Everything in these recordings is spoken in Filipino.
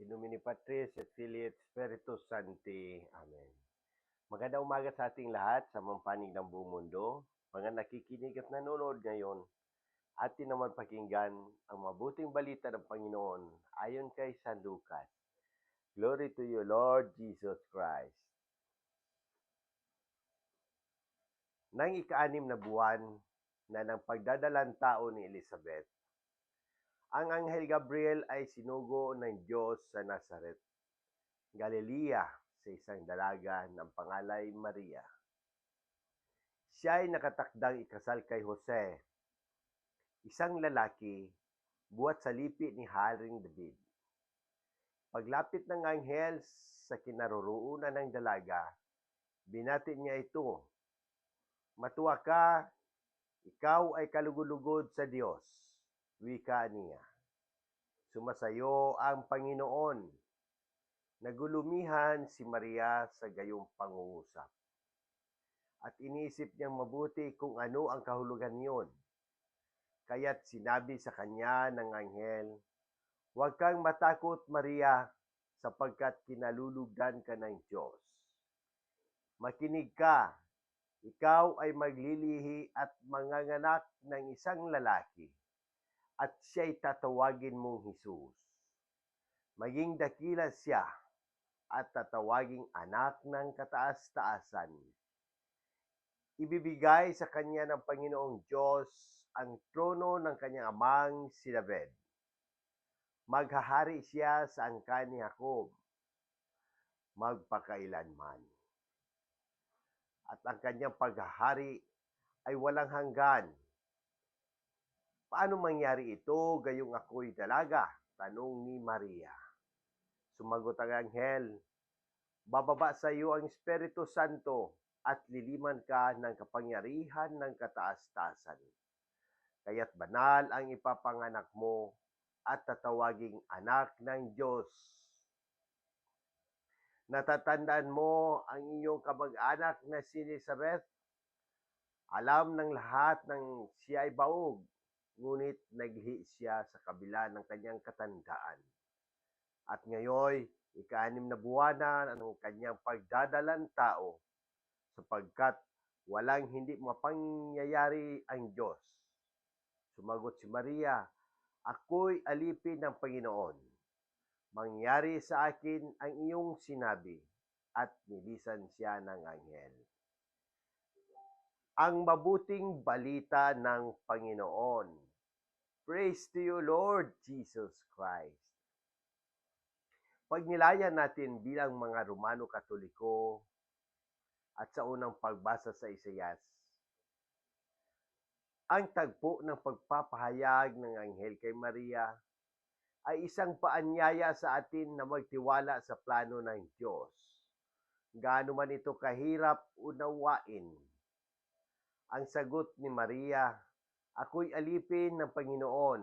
In nomine Patris et Filii et Spiritus Sancti. Amen. Magandang umaga sa ating lahat sa mampanig ng buong mundo. Mga nakikinig at nanonood ngayon, atin naman pakinggan ang mabuting balita ng Panginoon ayon kay San Lucas. Glory to you, Lord Jesus Christ. Nang ika-anim na buwan na ng pagdadalang tao ni Elizabeth, ang Anghel Gabriel ay sinugo ng Diyos sa Nazaret, Galilea, sa isang dalaga ng pangalay Maria. Siya ay nakatakdang ikasal kay Jose, isang lalaki, buhat sa lipi ni Haring David. Paglapit ng anghel sa kinaroroonan ng dalaga, binati niya ito, Matuwa ka, ikaw ay kalugod-lugod sa Diyos, wika niya. Sumasayo ang Panginoon. Nagulumihan si Maria sa gayong pangungusap. At iniisip niyang mabuti kung ano ang kahulugan niyon. Kaya't sinabi sa kanya ng anghel, Huwag kang matakot, Maria, sapagkat kinalulugdan ka ng Diyos. Makinig ka, ikaw ay maglilihi at manganganak ng isang lalaki, at siya'y tatawagin mong Jesus. Maging dakila siya at tatawaging anak ng kataas-taasan. Ibibigay sa kanya ng Panginoong Diyos ang trono ng kanyang amang si David. Maghahari siya sa angkan ni Jacob, magpakailanman. At ang kanyang paghahari ay walang hanggan. Paano mangyari ito gayong ako'y dalaga? Tanong ni Maria. Sumagot ang anghel, Bababa sa iyo ang Espiritu Santo at liliman ka ng kapangyarihan ng kataas-taasan. Kaya't banal ang ipapanganak mo at tatawaging anak ng Diyos. Natatandaan mo ang iyong kamag-anak na si Elizabeth? Alam ng lahat ng siya ay baog, ngunit naglihi siya sa kabila ng kanyang katandaan. At ngayon, ika-anim na buwan na ng kanyang pagdadalang tao, sapagkat walang hindi mapangyayari ang Diyos. Sumagot si Maria, Ako'y alipin ng Panginoon. Mangyari sa akin ang iyong sinabi, at nilisan siya ng anghel. Ang mabuting balita ng Panginoon. Praise to you, Lord Jesus Christ. Pagnilayan natin bilang mga Romano Katoliko at sa unang pagbasa sa Isayas, ang tagpo ng pagpapahayag ng anghel kay Maria ay isang paanyaya sa atin na magtiwala sa plano ng Diyos. Gaano man ito kahirap unawain. Ang sagot ni Maria, Ako'y alipin ng Panginoon.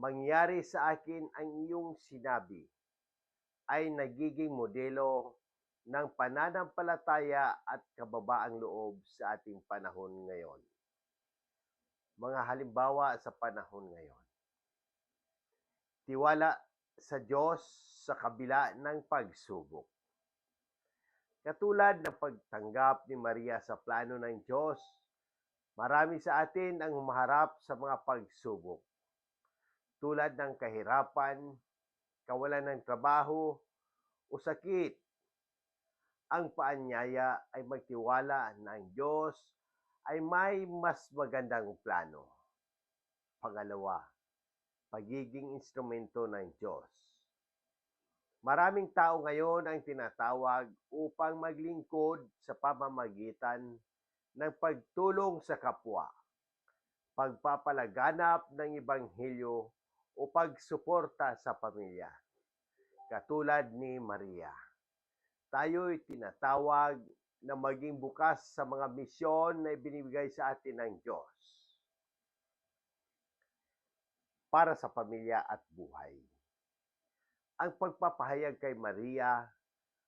Mangyari sa akin ang iyong sinabi ay nagiging modelo ng pananampalataya at kababaang loob sa ating panahon ngayon. Mga halimbawa sa panahon ngayon. Tiwala sa Diyos sa kabila ng pagsubok. Katulad ng pagtanggap ni Maria sa plano ng Diyos, marami sa atin ang humaharap sa mga pagsubok. Tulad ng kahirapan, kawalan ng trabaho, o sakit. Ang paanyaya ay magtiwala na Diyos ay may mas magandang plano. Pangalawa, pagiging instrumento ng Diyos. Maraming tao ngayon ang tinatawag upang maglingkod sa pamamagitan ng pagtulong sa kapwa, pagpapalaganap ng Ibanghilyo o pagsuporta sa pamilya. Katulad ni Maria, tayo'y tinatawag na maging bukas sa mga misyon na ibinibigay sa atin ng Diyos para sa pamilya at buhay. Ang pagpapahayag kay Maria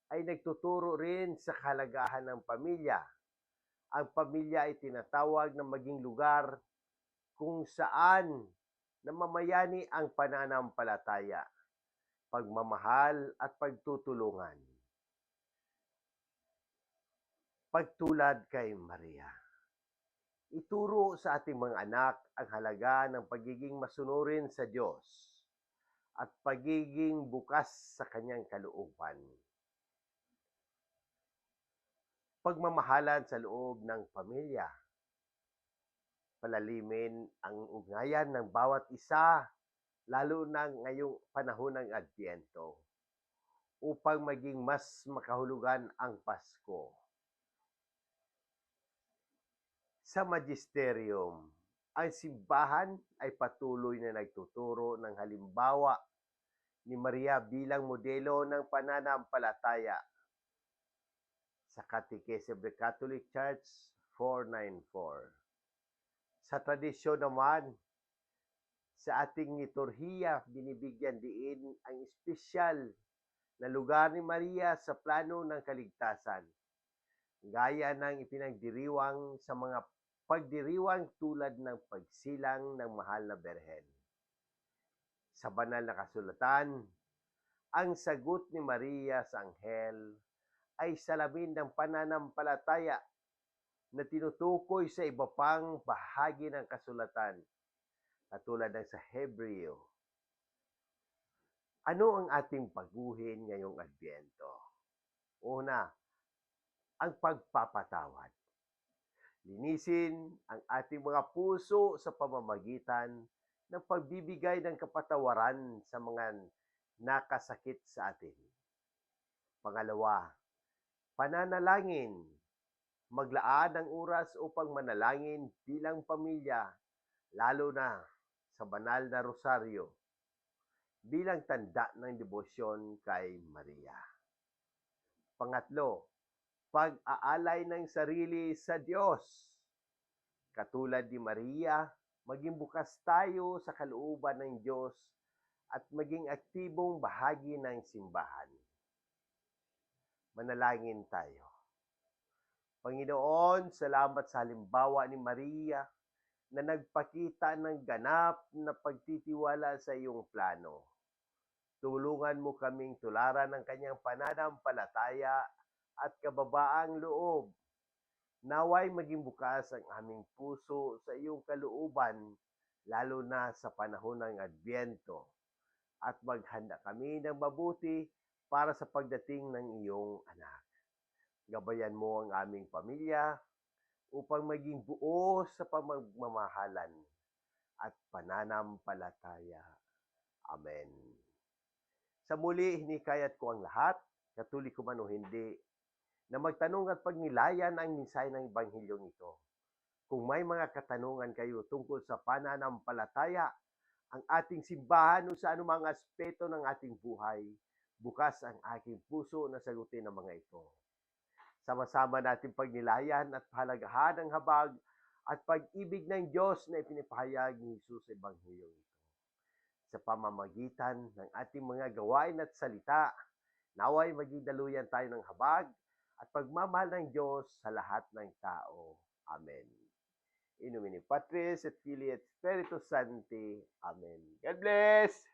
ay nagtuturo rin sa kahalagahan ng pamilya. Ang pamilya ay tinatawag na maging lugar kung saan namamayani ang pananampalataya pagmamahal at pagtutulungan. Pagtulad kay Maria. Ituro sa ating mga anak ang halaga ng pagiging masunurin sa Diyos at pagiging bukas sa kanyang kalooban. Pagmamahalan sa loob ng pamilya. Palalimin ang ugnayan ng bawat isa, lalo na ngayong panahon ng Adbyento, upang maging mas makahulugan ang Pasko. Sa magisterium, ang simbahan ay patuloy na nagtuturo ng halimbawa ni Maria bilang modelo ng pananampalataya sa Catechism of the Catholic Church 494. Sa tradisyon naman, sa ating liturhiya, binibigyan diin ang espesyal na lugar ni Maria sa plano ng kaligtasan, gaya ng ipinagdiriwang sa mga pagdiriwang tulad ng pagsilang ng mahal na berhen. Sa banal na kasulatan, ang sagot ni Maria sa anghel ay salamin ng pananampalataya na tinutukoy sa iba pang bahagi ng kasulatan, katulad ng sa Hebreo. Ano ang ating paguhin ngayong Adbyento? Una, ang pagpapatawad. Linisin ang ating mga puso sa pamamagitan ng pagbibigay ng kapatawaran sa mga nakasakit sa atin. Pangalawa, pananalangin. Maglaan ng oras upang manalangin bilang pamilya, lalo na sa banal na rosaryo, bilang tanda ng debosyon kay Maria. Pangatlo, pag-aalay ng sarili sa Diyos. Katulad ni Maria, maging bukas tayo sa kalooban ng Diyos at maging aktibong bahagi ng simbahan. Manalangin tayo. Panginoon, salamat sa halimbawa ni Maria na nagpakita ng ganap na pagtitiwala sa iyong plano. Tulungan mo kaming tularan ng kanyang pananampalataya at kababaang loob. Naway maging bukas ang aming puso sa iyong kalooban, lalo na sa panahon ng Adbyento, at maghanda kami ng mabuti para sa pagdating ng iyong anak. Gabayan mo ang aming pamilya upang maging buo sa pamagmamahalan at pananampalataya. Amen. Sa muli, hinikayat ko ang lahat, katulik ko man o hindi, na magtanong at pagnilayan ang minsay ng Ebanghilyong ito. Kung may mga katanungan kayo tungkol sa pananampalataya, ang ating simbahan o sa anumang aspeto ng ating buhay, bukas ang aking puso na sagutin ang mga ito. Sama-sama natin pagnilayan at pahalagahan ang habag at pag-ibig ng Diyos na ipinapahayag ni Jesus sa Ebanghilyong ito. Sa pamamagitan ng ating mga gawain at salita, naway maging tayo ng habag at pagmamahal ng Diyos sa lahat ng tao. Amen. In nomine Patris et Filii et Spiritus Sancti. Amen. God bless!